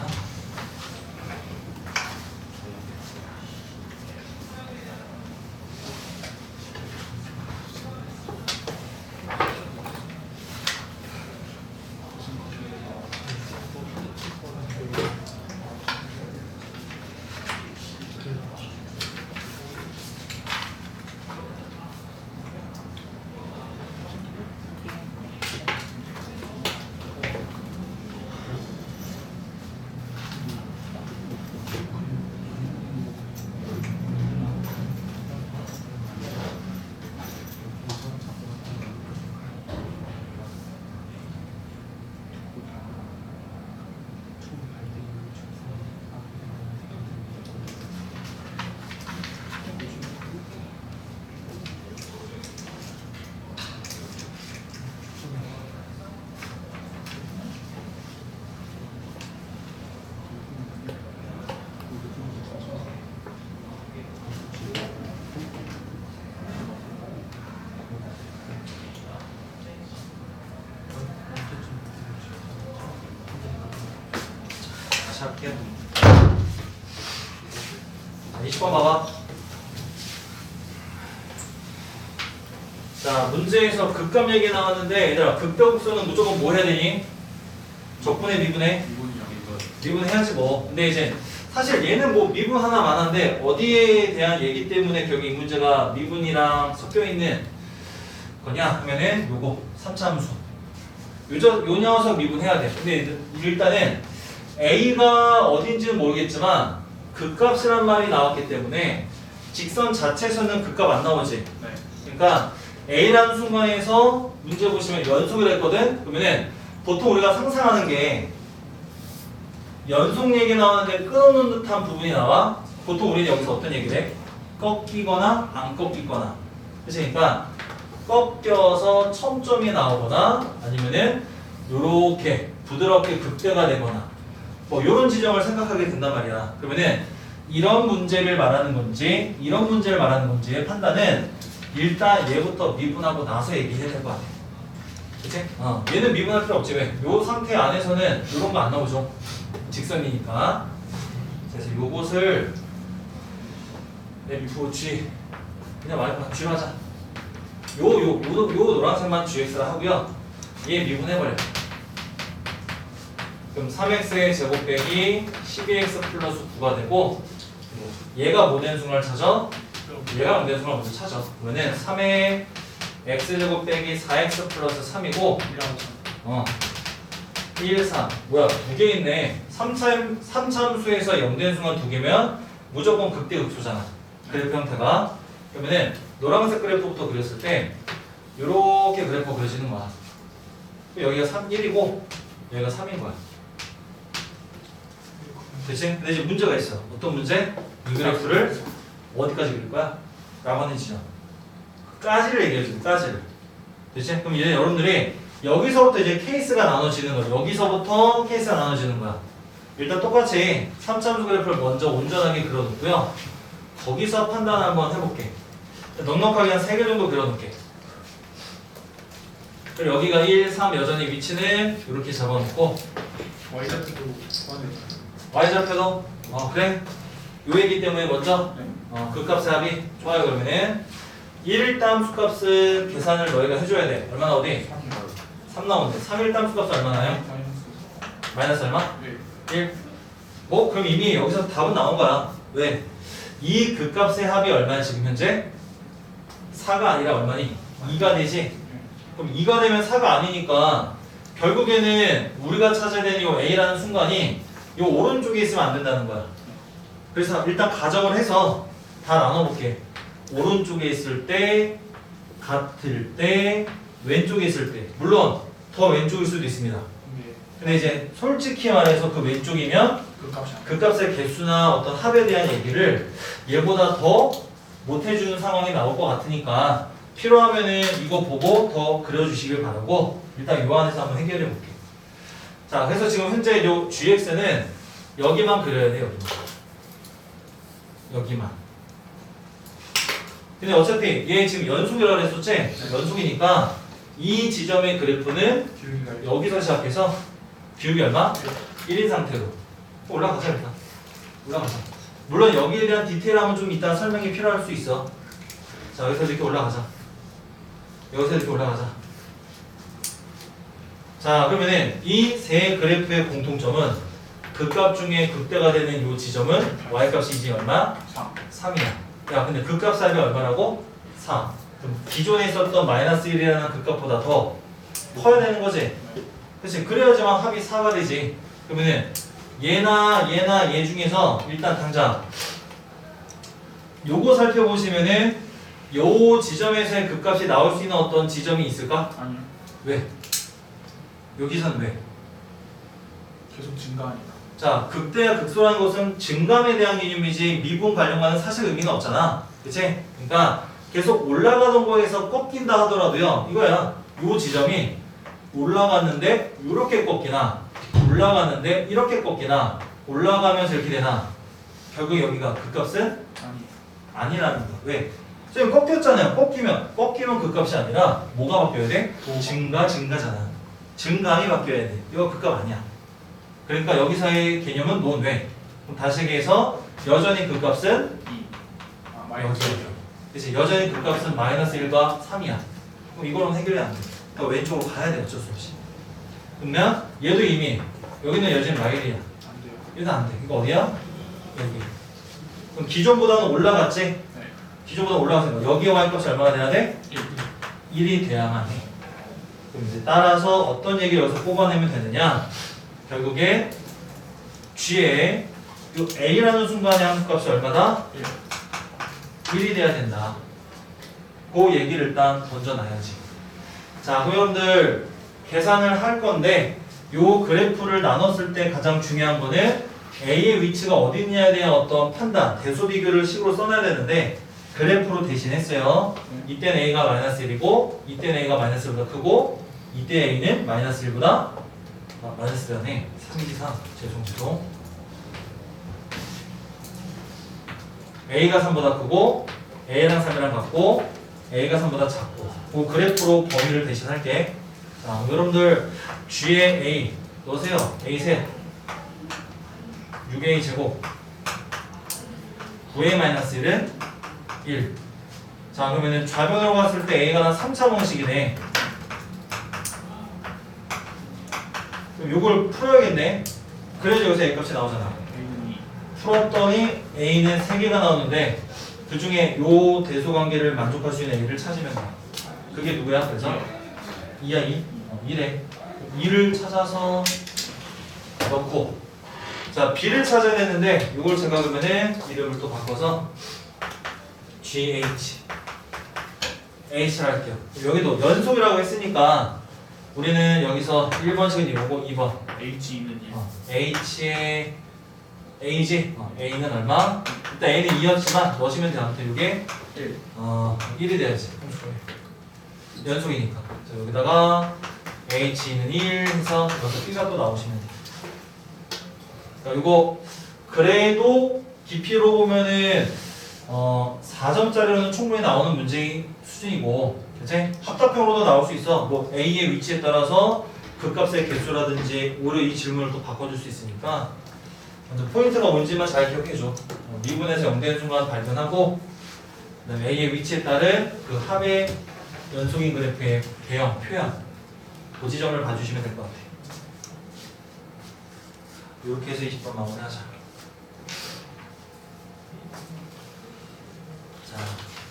되나? 다 시 할게요. 자, 20번 봐봐. 자, 문제에서 극값 얘기 나왔는데, 얘들아, 극대곡수는 무조건 뭐 해야 되니? 적분의 미분의? 미분해야지 뭐. 근데 이제, 사실 얘는 뭐 미분 하나만 한데, 어디에 대한 얘기 때문에 결국 이 문제가 미분이랑 섞여 있는 거냐 하면은 요거, 3차 함수. 요, 저- 요 녀석 미분해야 돼. 근데 일단은, A가 어딘지는 모르겠지만 극값이란 말이 나왔기 때문에 직선 자체에서는 극값 안 나오지. 그러니까 A라는 순간에서 문제 보시면 연속을 했거든. 그러면은 보통 우리가 상상하는 게 연속 얘기 나오는데 끊어놓는 듯한 부분이 나와. 보통 우리는 여기서 어떤 얘기를 해? 꺾이거나 안 꺾이거나. 그치? 그러니까 꺾여서 첨점이 나오거나 아니면은 요렇게 부드럽게 극대가 되거나 뭐 이런 지점을 생각하게 된단 말이야. 그러면은 이런 문제를 말하는 건지 이런 문제를 말하는 건지의 판단은 일단 얘부터 미분하고 나서 얘기해야 될 것 같아. 그치? 어, 얘는 미분할 필요 없지 왜? 요 상태 안에서는 이런 거 안 나오죠. 직선이니까. 그래서 요것을 F, G 그냥 말고 G로 하자. 요, 요, 요, 요 노란색만 GX라 하고요. 얘 미분해버려. 그럼 3x의 제곱 빼기 12x 플러스 9가 되고 얘가 모된 순간을 찾아? 얘가 모된 순간을 먼저 찾아. 그러면은 3의 x제곱 빼기 4x 플러스 3이고 어. 1, 3 뭐야 두 개 있네. 3참, 3참수에서 0된 순간 두 개면 무조건 극대 극소잖아. 그래프 형태가. 그러면은 노란색 그래프부터 그렸을 때 요렇게 그래프가 그려지는 거야. 여기가 3, 1이고 여기가 3인 거야 그치? 근데 이제 문제가 있어. 어떤 문제? 이 그래프를 어디까지 그릴 거야? 라고 하는 지점. 까지를 얘기해줘, 까지를. 그치? 그럼 이제 여러분들이 여기서부터 이제 케이스가 나눠지는 거야. 여기서부터 케이스가 나눠지는 거야. 일단 똑같이 3참수 그래프를 먼저 온전하게 그려놓고요. 거기서 판단 한번 해볼게. 넉넉하게 한 3개 정도 그려놓을게. 그리고 여기가 1, 3 여전히 위치는 이렇게 잡아놓고 y좌표도 어 그래 요 얘기 때문에 먼저 어, 그 값의 합이 좋아요 그러면은 1일담 수값은 계산을 너희가 해줘야 돼 얼마나 어디? 3 나오는데 3일담 수값은 얼마나요? 마이너스 얼마? 1 뭐? 그럼 이미 여기서 답은 나온 거야 왜? 이 극값의 합이 얼마야 지금 현재? 4가 아니라 얼마니? 2가 되지? 그럼 2가 되면 4가 아니니까 결국에는 우리가 찾아야 되는 이 A라는 순간이 이 오른쪽에 있으면 안 된다는 거야. 그래서 일단 가정을 해서 다 나눠볼게. 오른쪽에 있을 때, 같을 때, 왼쪽에 있을 때. 물론 더 왼쪽일 수도 있습니다. 근데 이제 솔직히 말해서 그 왼쪽이면 그 값의 개수나 어떤 합에 대한 얘기를 얘보다 더 못해주는 상황이 나올 것 같으니까 필요하면은 이거 보고 더 그려주시길 바라고 일단 요 안에서 한번 해결해 볼게. 자, 그래서 지금 현재 요 gx는 여기만 그려야 돼요. 여기만. 근데 어차피 얘 지금 연속이라고 했었지? 연속이니까 이 지점의 그래프는 여기서 시작해서 비율이 얼마? 1인 상태로 올라가자 일단. 올라가자. 물론 여기에 대한 디테일함은 좀 이따 설명이 필요할 수 있어. 자 여기서 이렇게 올라가자. 여기서 이렇게 올라가자. 자 그러면은 이 세 그래프의 공통점은 극값 중에 극대가 되는 이 지점은 y값이 이제 얼마? 3 3이야. 야 근데 극값 사이이 얼마라고? 4. 그럼 기존에 있었던 마이너스 1이라는 극값보다 더 커야 되는 거지. 그렇지. 그래야지만 합이 4가 되지. 그러면은 얘나 얘나 얘 중에서 일단 당장 요거 살펴보시면은 요 지점에서의 극값이 나올 수 있는 어떤 지점이 있을까? 아니요 왜? 여기선 왜? 계속 증가하니까 자, 극대와 극소라는 것은 증감에 대한 개념이지 미분 관련과는 사실 의미가 없잖아. 그치? 그러니까 계속 올라가던 거에서 꺾인다 하더라도요. 이거야. 요 지점이 올라갔는데 이렇게 꺾이나 올라갔는데 이렇게 꺾이나 올라가면서 이렇게 되나 결국 여기가 극값은 아니 아니라는 거야. 왜? 지금 꺾였잖아요. 꺾이면 꺾이면 극값이 아니라 뭐가 바뀌어야 돼? 증가 증가잖아. 증감이 바뀌어야 돼. 이거 극값 아니야. 그러니까 여기서의 개념은 논 왜? 그럼 다시 얘기해서 여전히 극값은 2 아, 마이너스 여기. 그치 여전히 극값은 마이너스 1과 3이야. 그럼 이거는 해결이 안 돼. 그러니까 왼쪽으로 가야 돼 어쩔 수 없이. 그러면 얘도 이미 여기는 여전히 마일이야. 안 돼요 얘도 안 돼. 이거 어디야? 여기. 그럼 기존보다는 올라갔지? 네 기존보다 올라가서 여기에 y값이 얼마가 돼야 돼? 1 1이 돼야만 해. 그럼 이제 따라서 어떤 얘기를 여기서 뽑아내면 되느냐? 결국에 G에 요 A라는 순간의 함수값이 얼마다? 1 1이 돼야 된다. 그 얘기를 일단 던져놔야지. 자, 여러분들 계산을 할 건데 요 그래프를 나눴을 때 가장 중요한 거는 A의 위치가 어디 있냐에 대한 어떤 판단, 대소 비교를 식으로 써놔야 되는데 그래프로 대신했어요. 이때는 A가 마이너스 1이고 이때는 A가 마이너스 1보다 크고 이때 A는 마이너스 1보다 아, 마이너스 1네 3이지 3 죄송 죄송. A가 3보다 크고 A랑 3이랑 같고 A가 3보다 작고. 그 그래프로 범위를 대신할게. 자 여러분들 G에 A 넣으세요. A 셋 6A 제곱. 9A 마이너스 1은 1 자 그러면은 좌변으로 갔을 때 A가 한 3차 방식이네. 그럼 요걸 풀어야겠네. 그래야지 여기서 A 값이 나오잖아. A는 2 풀었더니 A는 3개가 나오는데 그 중에 요 대소관계를 만족할 수 있는 A를 찾으면 돼. 그게 누구야? 그래서 2야 2? 어, 2래. 2를 찾아서 넣고. 자 B를 찾아야 되는데 이걸 그러면은 이름을 또 바꿔서 GH H를 할게요. 여기도 연속이라고 했으니까 우리는 여기서 1번식은 이거고 2번. H는 1 어, H의 A지? 어, A는 얼마? 일단 A는 2였지만 넣으시면 돼 아무튼 이게 1 어, 1이 돼야지. 연속이니까. 자, 여기다가 H는 1 해서 여기서 B가 또 나오시면 돼 그러니까 이거 그래도 깊이로 보면은 어, 4점짜리로는 충분히 나오는 문제 수준이고 그치? 합답형으로도 나올 수 있어. 뭐 A의 위치에 따라서 극값의 개수라든지 오히려 이 질문을 또 바꿔줄 수 있으니까. 먼저 포인트가 뭔지만 잘 기억해줘. 어, 미분에서 영되는 순간 발견하고 그다음에 A의 위치에 따른 그 합의 연속인 그래프의 배형, 표현. 그 지점을 봐주시면 될 것 같아. 이렇게 해서 20번 마무리하자 자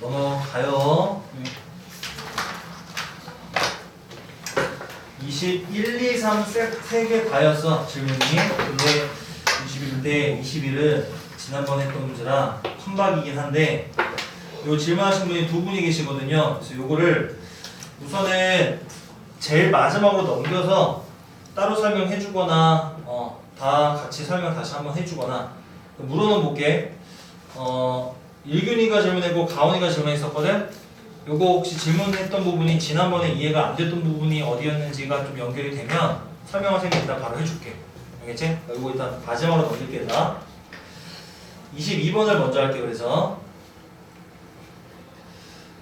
넘어가요. 네. 21, 2, 3, 3개 다였어 질문이. 근데 21대 21은 지난번에 했던 문제라 컴박이긴 한데 요 질문하신 분이 두 분이 계시거든요. 그래서 요거를 우선은 제일 마지막으로 넘겨서 따로 설명해 주거나 어, 다 같이 설명 다시 한번 해 주거나 물어는 볼게. 어, 일균이가 질문했고 가온이가 질문했었거든? 요거 혹시 질문했던 부분이 지난번에 이해가 안 됐던 부분이 어디였는지가 좀 연결이 되면 설명을 쌤이 일단 바로 해줄게. 알겠지? 요거 일단 마지막으로 넘길게 다 22번을 먼저 할게 그래서.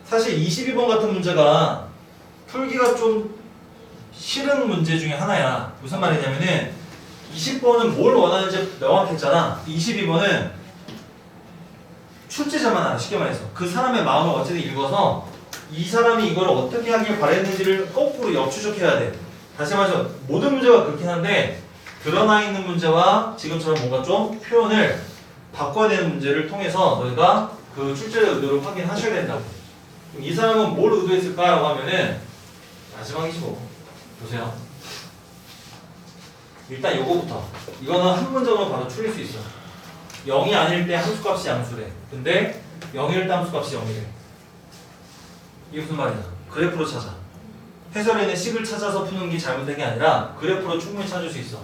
사실 22번 같은 문제가 풀기가 좀 싫은 문제 중에 하나야. 무슨 말이냐면은 20번은 뭘 원하는지 명확했잖아. 22번은 출제자만 알아. 쉽게 말해서 그 사람의 마음을 어쨌든 읽어서 이 사람이 이걸 어떻게 하길 바랬는지를 거꾸로 역추적해야 돼. 다시 말해서 모든 문제가 그렇긴 한데 드러나 있는 문제와 지금처럼 뭔가 좀 표현을 바꿔야 되는 문제를 통해서 너희가 그 출제자 의도를 확인하셔야 된다고. 이 사람은 뭘 의도했을까라고 하면은 마지막이지 뭐. 보세요. 일단 요거부터. 이거는 한 문장으로 바로 추릴 수 있어. 0이 아닐 때 함수값이 양수래. 근데 0일 때 함수값이 0이래. 이게 무슨 말이야? 그래프로 찾아. 해설에는 식을 찾아서 푸는 게 잘못된 게 아니라 그래프로 충분히 찾을 수 있어.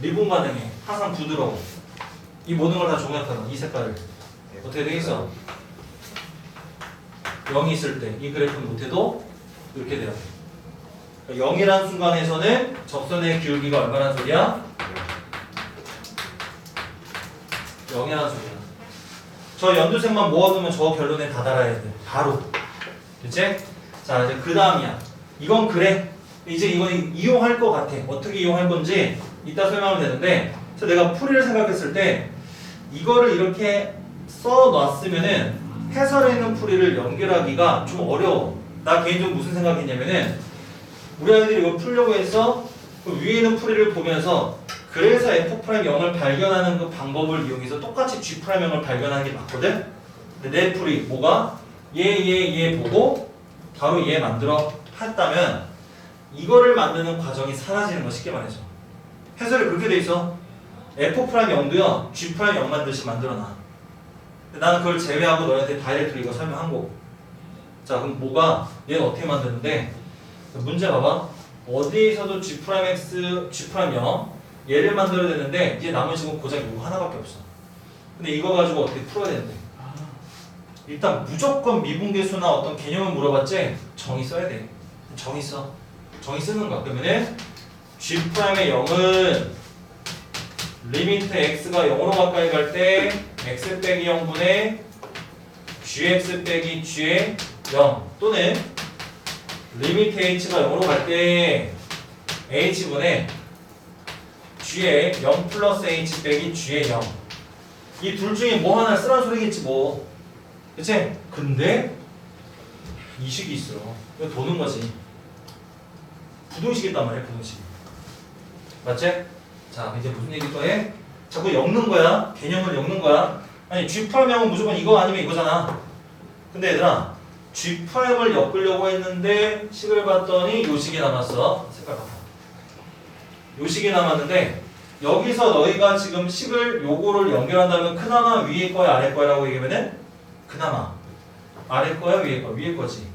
미분 가능해. 항상 부드러워. 이 모든 걸 다 종합하는 이 색깔을 어떻게 되겠어? 0이 있을 때 이 그래프는 못해도 이렇게 돼요. 0이라는 순간에서는 접선의 기울기가 얼마나 소리야? 0이라는 소리야. 저 연두색만 모아두면 저 결론에 다 달아야 돼. 바로. 그치? 자, 이제 그 다음이야. 이건 그래. 이제 이건 이용할 것 같아. 어떻게 이용할 건지 이따 설명하면 되는데, 그래서 내가 풀이를 생각했을 때, 이거를 이렇게 써 놨으면은 해설에 있는 풀이를 연결하기가 좀 어려워. 나 개인적으로 무슨 생각했냐면은, 우리 아이들이 이걸 풀려고 해서 그 위에 있는 풀이를 보면서 그래서 F'0을 발견하는 그 방법을 이용해서 똑같이 G'0을 발견하는 게 맞거든? 근데 내 풀이 뭐가? 얘, 얘, 얘 보고 바로 얘 만들어 했다면 이거를 만드는 과정이 사라지는 거 쉽게 말해서 해설이 그렇게 돼 있어 F'0도요 G'0 만들듯이 만들어놔 나는 그걸 제외하고 너희한테 다이렉트로 이거 설명한 거고 자 그럼 뭐가 얘는 어떻게 만드는데 문제 봐봐. 어디에서도 G'X, G'0 얘를 만들어야 되는데 이제 남은 식은 고작 이거 하나밖에 없어. 근데 이거 가지고 어떻게 풀어야 되는데? 일단 무조건 미분계수나 어떤 개념을 물어봤지 정의 써야 돼. 정의 써. 정의 쓰는 거야. 그러면은 G'의 0은 리미트 x가 0으로 가까이 갈 때 x 빼기 0분의 gx 빼기 g의 0 또는 리미트 h가 0으로 갈 때 h분의 g의 0 플러스 h 빼기 g의 0. 이 둘 중에 뭐 하나 쓰라는 소리겠지 뭐. 그치? 근데 이 식이 있어. 이거 도는 거지. 부동식이 있단 말이야, 부동식. 맞지? 자, 이제 무슨 얘기 또 해? 자꾸 엮는 거야. 개념을 엮는 거야. 아니, G'0은 무조건 이거 아니면 이거잖아. 근데 얘들아, G''을 엮으려고 했는데 식을 봤더니 요 식이 남았어. 색깔 봐봐. 요 식이 남았는데 여기서 너희가 지금 식을 요거를 연결한다면 그나마 위에 거야 아래 거야라고 얘기하면은 그나마 아래 거야 위에 거 위에 거지.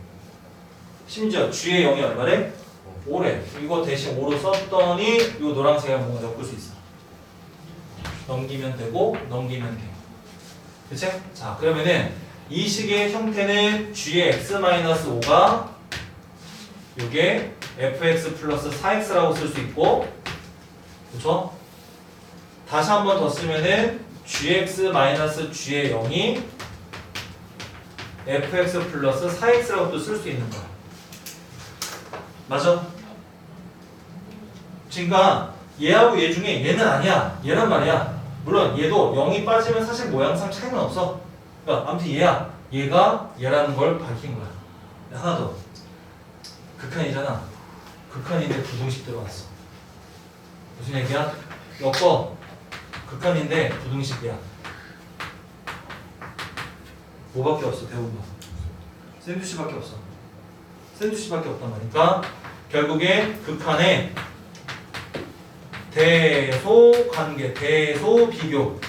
심지어 G의 0이 얼마래? 5래. 이거 대신 5로 썼더니 요 노란색에 뭔가 엮을 수 있어. 넘기면 되고 넘기면 돼. 그치? 자 그러면은 이 식의 형태는 g의 x-5가 이게 fx 플러스 4x라고 쓸 수 있고 그쵸? 다시 한 번 더 쓰면은 gx 마이너스 g의 0이 fx 플러스 4x라고 또 쓸 수 있는 거야 맞아? 그러니까 얘하고 얘 중에 얘는 아니야 얘란 말이야 물론 얘도 0이 빠지면 사실 모양상 차이는 없어 그러니까 아무튼 얘야. 얘가 얘라는 걸 밝힌 거야. 하나 더. 극한이잖아. 극한인데 부등식 들어왔어. 무슨 얘기야? 엮어. 극한인데 부등식이야. 뭐밖에 없어 배운 거. 샌드위치밖에 없어. 샌드위치밖에 없단 말이니까 결국에 극한에 대소 관계, 대소 비교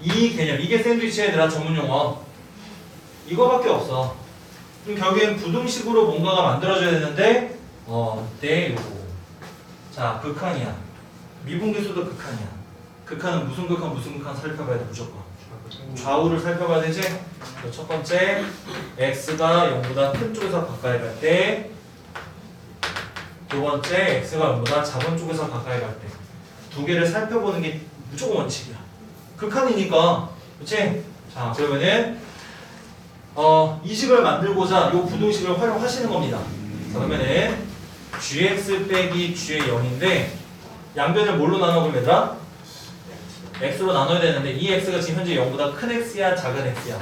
이 개념, 이게 샌드위치에 대한 전문 용어. 이거밖에 없어. 그럼 결국엔 부등식으로 뭔가가 만들어져야 되는데, 어, 네, 요거. 자, 극한이야. 미분계수도 극한이야. 극한은 무슨 극한, 무슨 극한 살펴봐야 돼, 무조건. 좌우를 살펴봐야 되지? 그첫 번째, x가 0보다 큰 쪽에서 가까이 갈 때, 두 번째, x가 0보다 작은 쪽에서 가까이 갈 때. 두 개를 살펴보는 게 무조건 원칙이야. 극한이니까 그치? 자 그러면은 어, 이 식을 만들고자 이 부등식을 활용하시는 겁니다 자 그러면은 gx 빼기 g의 0인데 양변을 뭘로 나눠 그럼 얘들아? X로 나눠야 되는데 이 x가 지금 현재 0보다 큰 x야 작은 x야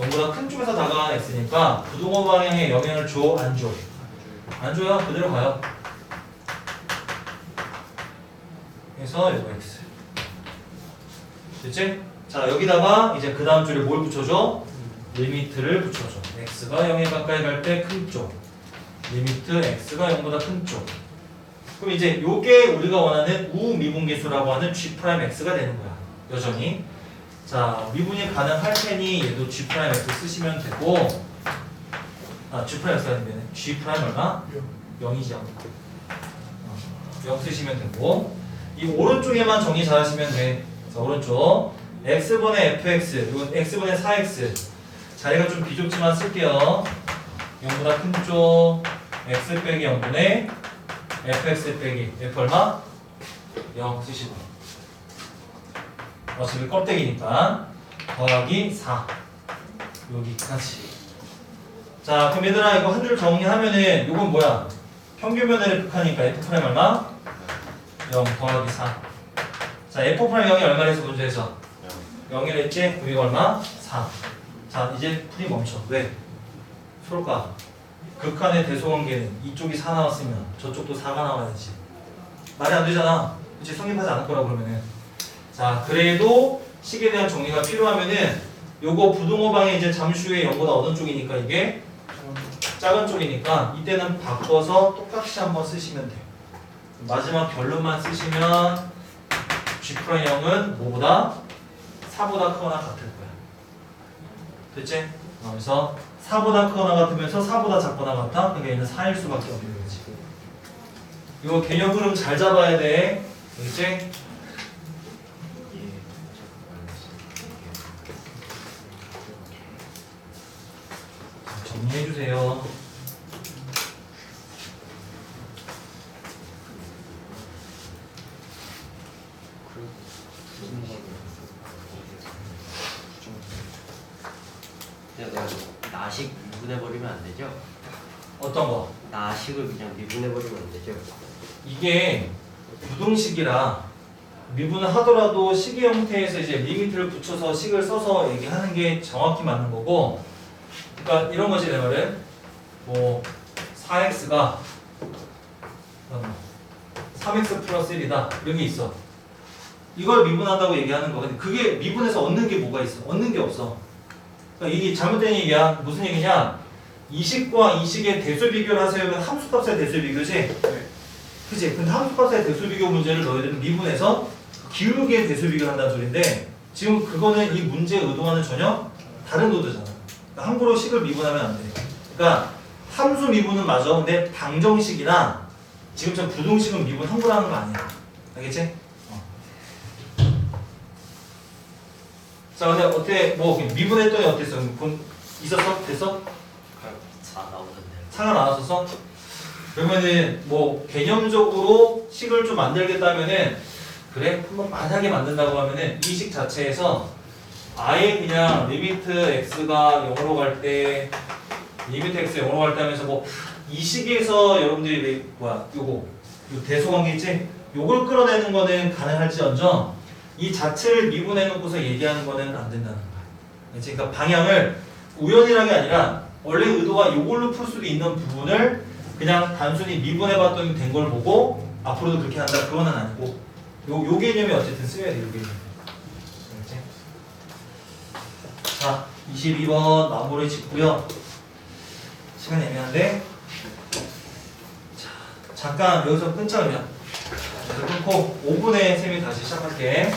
0보다 큰 쪽에서 다가가는 x니까 부동호 방향에 영향을 줘? 안 줘? 안 줘요? 그대로 가요 그래서 이거 x 됐지? 자 여기다가 이제 그 다음 줄에 뭘 붙여줘? 리미트를 붙여줘 x가 0에 가까이 갈 때 큰쪽 리미트 x가 0보다 큰쪽 그럼 이제 요게 우리가 원하는 우미분계수라고 하는 G'X가 되는 거야. 여전히. 자 미분이 가능할 테니 얘도 G'X 쓰시면 되고 아 G'X가 되면 G' 얼마? 0이죠 0 쓰시면 되고. 이 오른쪽에만 정리 잘 하시면 돼. 자, 오른쪽. X분의 fx 이건 x분의 4x 자리가 좀 비좁지만 쓸게요. 0보다 큰 쪽 x 빼기 0분의 fx 빼기 f 얼마? 0 쓰시고 어차피 껍데기니까 더하기 4 여기까지 자 그럼 얘들아 이거 한 줄 정리하면은 이건 뭐야? 평균면을 극하니까 f 프라임 얼마? 0 더하기 4 자, f 프라임 0이 얼마래서 문제에서? 0이랬지? 그럼 이거 얼마? 4. 자, 이제 풀이 멈춰. 왜? 솔까? 극한의 대소관계는 이쪽이 4 나왔으면 저쪽도 4가 나와야지. 말이 안 되잖아. 그치? 성립하지 않을 거라고 그러면은. 자, 그래도 식에 대한 정리가 필요하면은 요거 부동호방에 이제 잠시 후에 0보다 어느 쪽이니까 이게 작은 쪽이니까 이때는 바꿔서 똑같이 한번 쓰시면 돼요. 마지막 결론만 쓰시면 G'0은 뭐보다 4보다 크거나 같을 거야. 됐지? 어, 그래서 4보다 크거나 같으면서 4보다 작거나 같아? 그러니까 얘는 4일 수밖에 없는 거지. 이거 개념 흐름 잘 잡아야 돼. 알겠지? 정리해 주세요. 그냥 내가 나식 미분해버리면 안 되죠? 어떤 거? 나식을 그냥 미분해버리면 안 되죠? 이게 부등식이라 미분을 하더라도 식의 형태에서 이제 리미트를 붙여서 식을 써서 얘기하는 게 정확히 맞는 거고 그러니까 이런 거지 내 말은. 뭐 4x가 3x 플러스 1이다. 이런 게 있어. 이걸 미분한다고 얘기하는 거. 근데 그게 미분해서 얻는 게 뭐가 있어? 얻는 게 없어. 그러니까 이게 잘못된 얘기야. 무슨 얘기냐? 이식과 이식의 대수 비교를 하세요. 함수값의 대수 비교지? 네. 그치? 근데 함수값의 대수 비교 문제를 너희들은 미분해서 기울기의 대수 비교를 한다는 소린데 지금 그거는 이 문제의 의도와는 전혀 다른 의도잖아. 그러니까 함부로 식을 미분하면 안 돼. 그러니까 함수 미분은 맞아. 근데 방정식이나 지금처럼 부동식은 미분 함부로 하는 거 아니야. 알겠지? 어. 자, 근데 어때? 뭐 미분했더니 어땠어? 본 있었어? 됐어? 차가 나왔었어? 그러면은 뭐 개념적으로 식을 좀 만들겠다면은 그래 한번 만약에 만든다고 하면은 이 식 자체에서 아예 그냥 리미트 x가 0으로 갈 때 리미트 x 0으로 갈 때 하면서 뭐 이 식에서 여러분들이 왜- 뭐야 요거 요 대소관계 있지? 요걸 끌어내는 거는 가능할지언정 이 자체를 미분해 놓고서 얘기하는 거는 안 된다는 거야. 그러니까 방향을 우연이라는 게 아니라 원래 의도가 이걸로 풀 수도 있는 부분을 그냥 단순히 미분해 봤더니 된 걸 보고 앞으로도 그렇게 한다 그거는 아니고 요, 요 개념이 어쨌든 쓰여야 돼요 요 개념? 자 22번 마무리 짓고요. 시간 애매한데. 자 잠깐 여기서 끊자 그러면. 여기서 끊고 5분에 쌤이 다시 시작할게